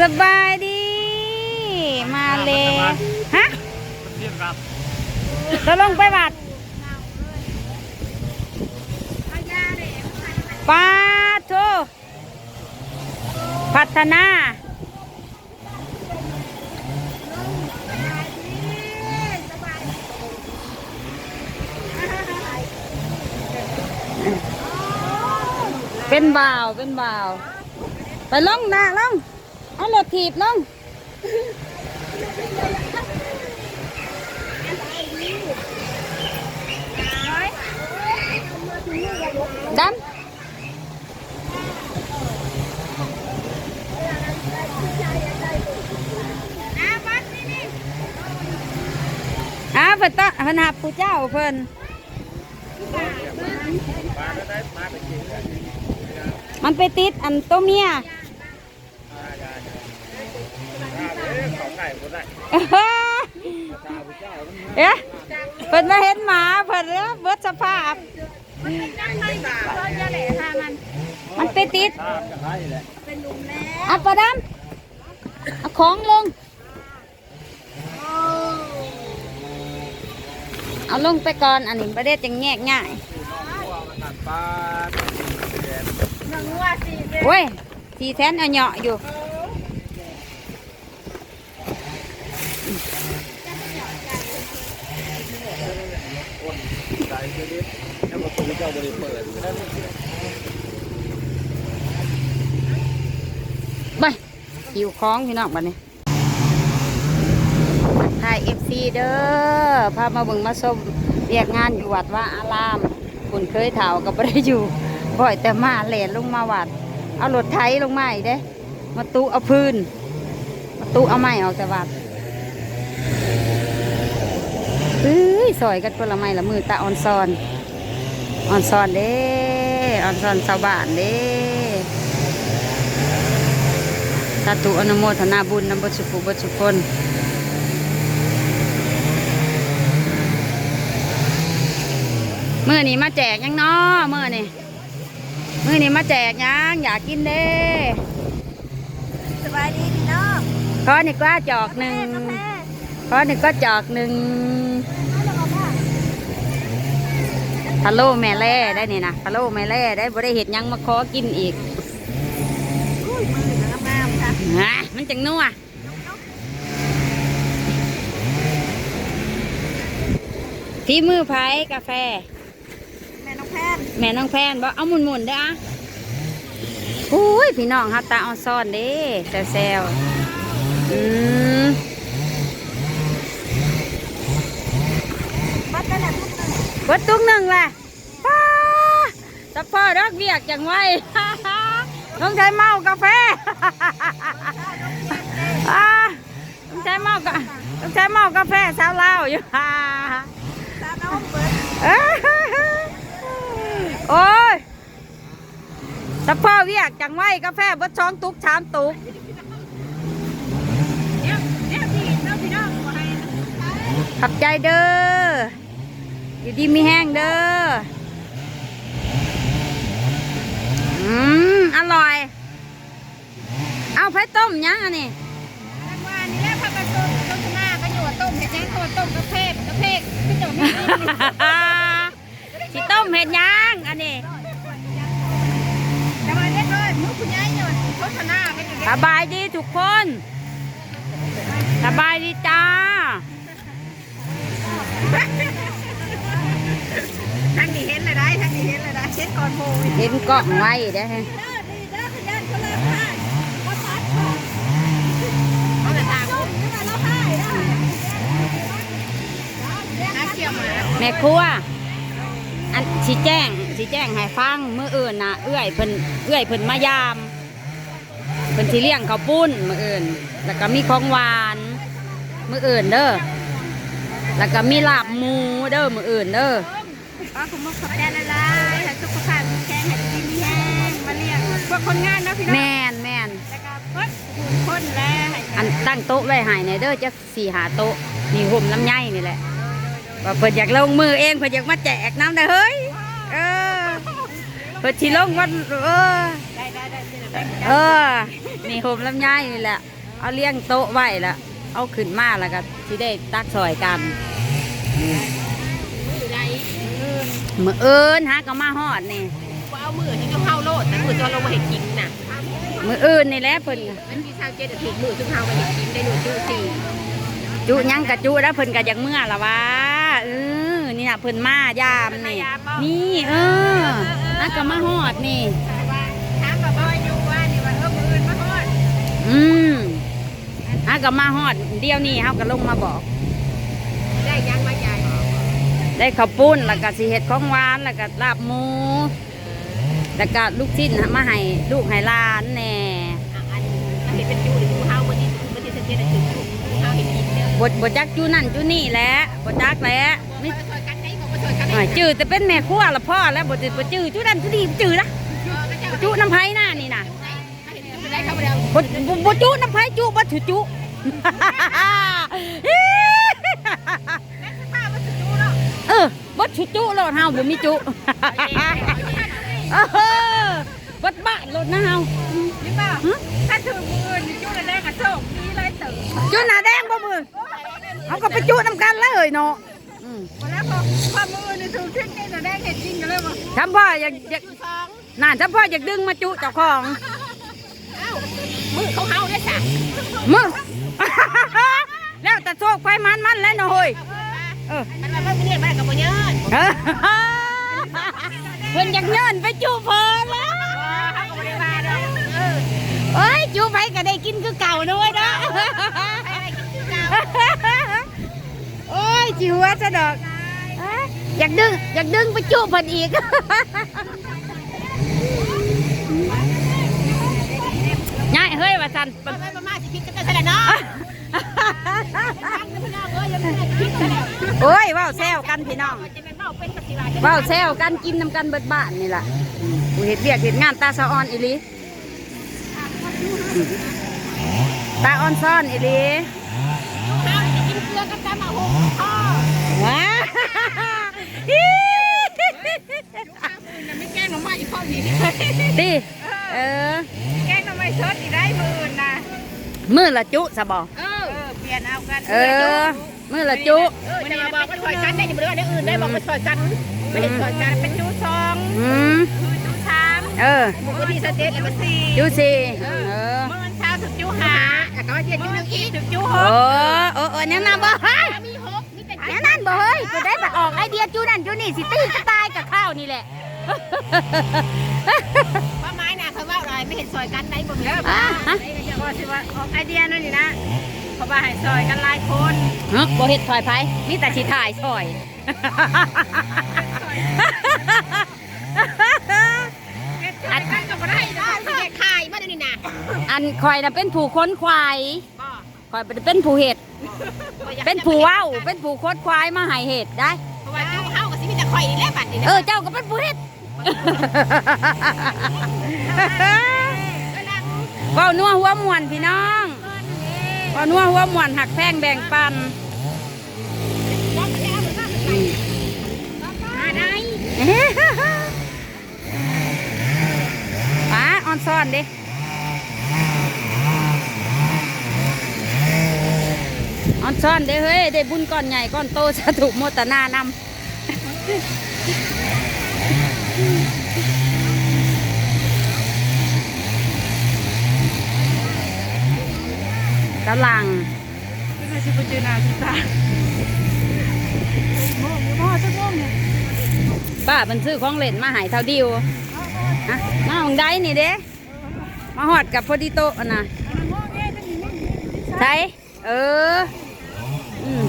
สบายดี มาเลยฮะเทียบครับเราลงไปบัดปาโทพัฒนาเป็นบ่าว เป็นบ่าว ไปลงนะลง เอารถถีบลงดำอ้าวเพิ่นตะเพิ่นหาผู้เจ้าเพิ่นมาก็ได้มาไปกินมันไปติดอันตัวเมีย มาได้ได้ เขาไก่หมดได้เอ้อตาพระเจ้ามันเอ๊ะเพิ่นมาเห็นหมาเพิ่นแล้วเบิดสภาพมันไปติดตามกันได้แหละเอาปลาดำเอาของลง เอาลงไปก่อนอันนี้ประเด็จังแงกง่ายตัวมันตัดปลาแดดโอ้ยสีแทนเอาเหยาะอยู่ ใจเด็ดแล้วประตูเจ้าบริเปิดนั่นไปหิวของพี่น้องบัดนี้ถ่ายเอฟซีเด้อ พามาบิ่งมาชมเรียกงานอยู่วัดว่าอาราม คุณเคยเถาก็ไม่ได้อยู่บ่อยแต่มาแหลนลงมาวัด เอารถไถลงมาอีกเด้ มาตุเอาพื้น มาตุเอาไม้ออกจากวัด เอ้ยซอยกันคนละไม้ละมือตาออนซอนออนซอนเด้ออนซอนชาวบ้านเด้สาธุอนุโมทนาบุญนำบทสุขุบทสุคนเมื่อนี้มาแจกยังน้อเมื่อนี้เมื่อนี้มาแจกยังอยากกินเด้สบายดีพี่น้องขอนี่ก็จอกหนึ่ง ขอนี่ก็จอกหนึ่งพะโล้แม่แล่ได้นี่นะพะโล้แม่แล่ได้บ่ได้เห็ดหยังมาขอกินอีกอุ้ยมือน้ำงามค่ะฮะมันจังนัวที่มือไผ่กาแฟ แม่น้องแพนแม่น้องแพนบอกเอาหมุนหมุนๆได้อะอุ้ยพี่น้องครับตาออนซ่อนเด้แซวแซวๆอืม บัดกันแหละทุกคน วัดตุ้งหนึ่งแหละป้าสักพ่อรักเบียกจังไว้ต้องใช้เมากาแฟต้องใช้เมากาต้องใช้เมากาแฟสาวเล่าอยู่ตาโอ้ยสักพ่อเวียกจังไว้กาแฟเบดช้องตุกชามตุกขับใจเด้อ อยู่ดีมีแห้งเด้อ อืม อร่อย เอาไผ่ต้มยังอันนี้ทันวานี่แหละพักกระต้มต้มหน้าก็อยู่ต้มเห็ดแจ้งตัวต้มกระเพกกระเพกพี่ต้มให้ดีสิต้มเห็ดยังอันนี้แต่ว่าเล็กเลยมุกคุณยายอยู่โฆษณากันอยู่สบายดีทุกคนสบายดีจ้า ทั้งนี้เห็นเลยได้ทั้งนี้ เห็นเลยได้เช็ดก่อนโมยเห็นกล่องไว้ได้อเด้อดีเด้อขยันคนละผ้าก็ตัดก่อนเอาแต่ทางจุ๊บนี่มาแล้วผ้ได้น้าเกี่ยวมาแม่ครัวอันชี้แจ้งชี้แจ้งให้ฟังเมื่ออื่นนะเอื้อยเพิ่นเอื้อยเพิ่นมายามเพิ่นสิเลี้ยงข้าวปุ้นมื่ออื่น แล้วก็มีของหวานมื่ออื่นเด้อแล้วก็มีลาบหมูเด้อมื่ออื่นเด้อ ก็คุณมุกขอบใจละลายให้สุขภาพแข็งแรงดีมีแห้งมาเรียกพวกคนงานเนาะพี่น้องแม่นแม่นแล้วก็เพิ่นคนแล้วให้อันตั้งโต๊ะไว้ให้ในเด้อจะสี่หาโต๊ะมีห่มลำไยนี่แหละว่าเพิ่นอยากลงมือเองเพิ่นอยากมาแจกน้ำได้อเฮ้ยเออเพิ่นสิลงวันเออได้ได้ได้เออนี่โฮมลำไยนี่แหละ เอาเลี้ยงโต๊ะไว้แล้วเอาขึ้นมาแล้วก็สิได้ตักซอยกันมือใด มือเอิญฮะก็มาฮอดนี่ว่าเอามือที่เขาเฮาโลดแต่มือตัวลงมาเห็ดกินน่ะมือเอิญนี่แหละเพิ่นก็มันที่ชาวเจ็ดถูกมือซึ่งเฮามาเห็ดกินได้หนูจูสี่จุหยังกะจุแล้วเพิ่นก็อยากเมื่อละวะเออนี่น่ะเพิ่นมายามนี่นี่เออฮะก็มาฮอดนี่ถามกับพ่ออยู่ว่านี่วันเออมืออื่นมาฮอดอืมฮะก็มาฮอดเดี๋ยวนี้เฮาก็ลงมาบอก ได้ยังมาใหญ่ ได้ข้าวปุ้นแล้วก็สิเฮ็ดของหวานแล้วก็ลาบหมูแล้วก็ลูกชิ้นมาให้ลูกให้หลานแหน่อันนี้เป็นจูหรือเฮาเมื่อที่เมื่อที่สังเกตได้ถึงเฮาเห็ดกินเด้อบดบดจักจูนั่นจูนี่แหละบดจักแหล้วไม่จืดแต่เป็นแม่ครัวละพ่อแล้วบดบดจืดจูนั่นจูนี่จืดนะจูน้ำไผ่หน้านี่นะบดบดจูน้ำไผ่จูบดถือจู อบดถือจูโลดเฮาบ่มีจูเออบดบ้านโลดนะเฮานี่ป่ะถ้าถึงมือนี่จูแรกๆอะโชคดีเลยเต๋อจูหน้าแดงบ่มือเอาก็ไปจูน้ำกันเลยเนาะอืมพอแล้วพอพอมือนี่ถูกขึ้นนี่จะได้เห็ดจริงกันเลยบ่ทำพ่ออยากอยากสองน่าทำพ่ออยากดึงมาจุเจ้าของเอ้ามือเขาเฮาเนี่ยจ้ะมึงแล้วแต่โชคไฟมันมันแล้วหน่อย เออมันมาเพิ่มเนี่ยมากับบ่เยินเออเพิ่นอยากเงินไปจูเพิ่นแล้วเขาก็บ่ได้ว่าดอกเออเอ้ยจูไปก็ได้กินคือเก่าด้วยเนาะไปไปกินคือเก่าโอ้ยจิหัวซะดอกเอ้ยอยากดึงอยากดึงไปจูเพิ่นอีกง่ายเฮ้ยว่าสันไปไปมาสิคิดกันแต่ละเนาะ ตั้งแต่พี่น้องเอ้ยยังไม่ได้คิดกันเลยโอ้ยเว้าแซวกันพี่น้องจะเป็นเมาเป็นปฏิบัติเว้าแซวกันกินนำกันเบิดบ้านนี่ล่ะอืมกูเห็ดเรียกเห็ดงานตาสะออนอีหลีตาออนซ่อนอีหลีข้าวจะกินเกลือกันตามมาหุงข้อว้าไม่แกงหน่อไม้อีกข้อนี้ดิเออ แกงหน่อไม้สดอีได้มือนะมือละจุสะบอเออเป ลี่ยนเอากันเออมือละจุเออจะมาบอกว่าถอยกันได้ยังไม่ได้อื่นได้บอกว่าถอยกันไม่เห็นถอยกันเป็นจูสองอืมจูสามเออบุกที่สเตจแล้วก็สี่จุสี่เออเมื่อวันเช้าถึงจูหาแล้วก็เย็นจูนึงอีกถึงจูหโอ้กโอ้โอ้เนี่ยนะบ่เฮ้ยมีหกนี่เป็นเนี่ยนั่นบ่เฮ้ยก็ได้แบบออกไอเดียจูนั่นจูนี่สิตีก็ตายกับข้าวนี่แหละว่าไม้น่ะเขาว่าอะไรไม่เห็นซอยกันไหนบ่มีอะฮะก็ถือว่าออกไอเดียนั่นนี่นะ เพราะว่าให้ซอยกันหลายคนฮะบ่เฮ็ดถอยไผมีแต่สิถ่ายซอยอันกันก็บ่ได้ได้สิแกขายมาเดี๋ยวนี้นะอันคอยน่ะเป็นผู้ค้นควายก็คอยเป็นผู้เห็ดเป็นผู้เว้าเป็นผู้ค้นควายมาให้เห็ดได้ เพราะว่าจูเฮาก็สิมีแต่ข่อยนี่แหละบัดนี้นะเออเจ้าก็เป็นผู้เห็ดเว้านัวหัวมวนพี่น้อง เว้านัวหัวมวนหักแพงแบ่งปันป้าออนซ่อนด้ออนซ่อนเด้เฮ้ย ได้บุญก้อนใหญ่ก้อนโตสาธุโมตนานำ กำลังไม่ใช่ปุจนาสิตาโม่โม่จะโม่เนี่ยป้ามันซื้อของเล่นมาใหายเท่าเดิวอะมาของได้นี่เด้มาหอดกับพอดีโตะนะใช่เอออืม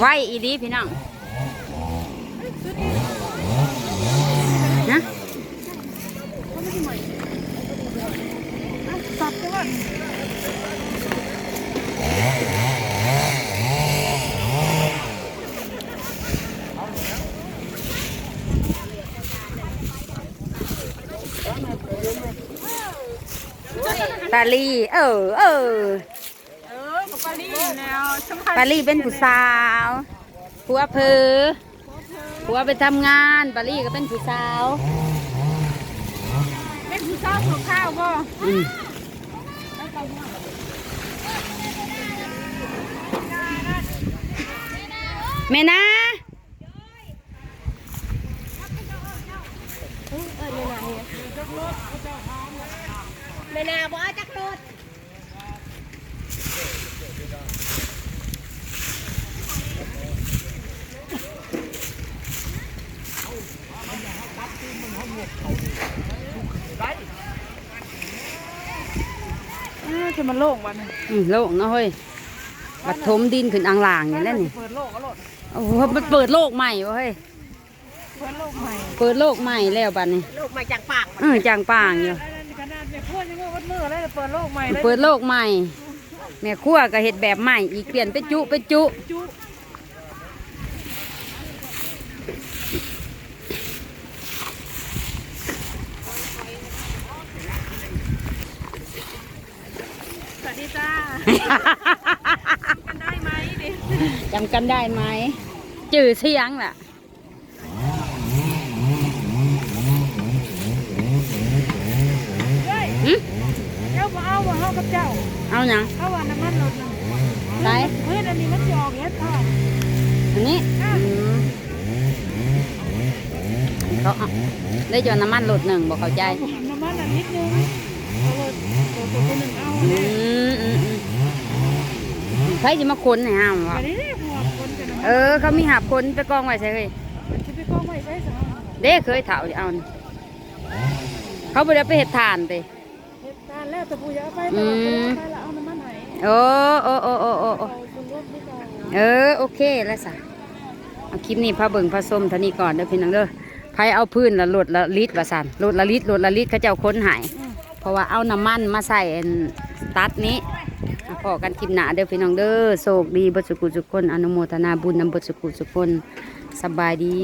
ไว้อีดีพี่น้องนะ สับด้วย ปาลีเออ เออ เออปารีแนวสำคัญปาลีเป็นผู้สาวผัวเพอผัวไปทำงานปารีก็เป็นผู้สาว เป็นผู้ชอบของข้าวบ่ อืม แม่นะแม่นาบ่เอาจักรถจะมันโล่งวันอืมโล่งเนาะเฮ้ยบัดถมดินขึ้นอ่างล่างอย่างนั้นนี่เปิดโลกก็โลด โอ้โหมันเปิดโลกใหม่วะเฮ้ยเปิดโลกใหม่ เปิดโลกใหม่แล้วบัดนี้ลูกมาจากปากเออจางป่างอยู่ไอ้นั่นขนาดเนี่ยพูดยังว่าวัดมือเลยเปิดโลกใหม่เลยเปิดโลกใหม่ แม่ครัวก็เห็ดแบบใหม่อีกเปลี่ยนไปจุไปจุ จุสวัสดีจ้ากันได้ไหมดิ จำกันได้ไหมจื่อเสียงล่ะเฮ้ยหึเจ้าบ่เอาบ่เอากับเจ้าเอาหยังเอาว่าน้ำมันลดนะไหนเฮ้ยอันนี้มันจะออกเงี้ยท่ออันนี้อืมเขาเอาได้จนน้ำมันหลดหนึ่งบอกเข้าใจน้ำมันอันนิดนึงเอาลดตัวตัวคนหนึ่งเอาอืเนี่ยมอืมอืม ใครจะมาค้นให้ห้ามวะอันนี้เนี่ยหัวคนกันน้ำเอมันอเขามีหาบคนไปกองไว้ใช่เลยจะไปกองไว้ใช่ไหมเด้เคยเถาดิเอานี่เขาบ่ได้ไปเห็ดทานเตเหตุการณ์แล้วแต่ผู้ยาไปแต่ว่าผู้ยาไปแล้วเอาน้ำมันไหนโอ้โอ้โอ้โอ้โอ้โอ้เอาคนรถนี่ก่อนเออโอเคแล้วสะเอาคลิปนี้พาเบิ่งพาส้มเท่านี้ก่อนเด้อพี่น้องเด้อไผเอาพื้นละลดละลิตรว่าซั่นลดละลิตรลดละลิตรเขาเจ้าค้นใหายเพราะว่าเอาน้ำมันมาใส่อันตัดนี้อะ พอกันคลิปหนาเด้อพี่น้องเด้อโชคดีบ่สุกุสุคนอนุโมทนาบุญนำบ่สุกุสุคนสบายดี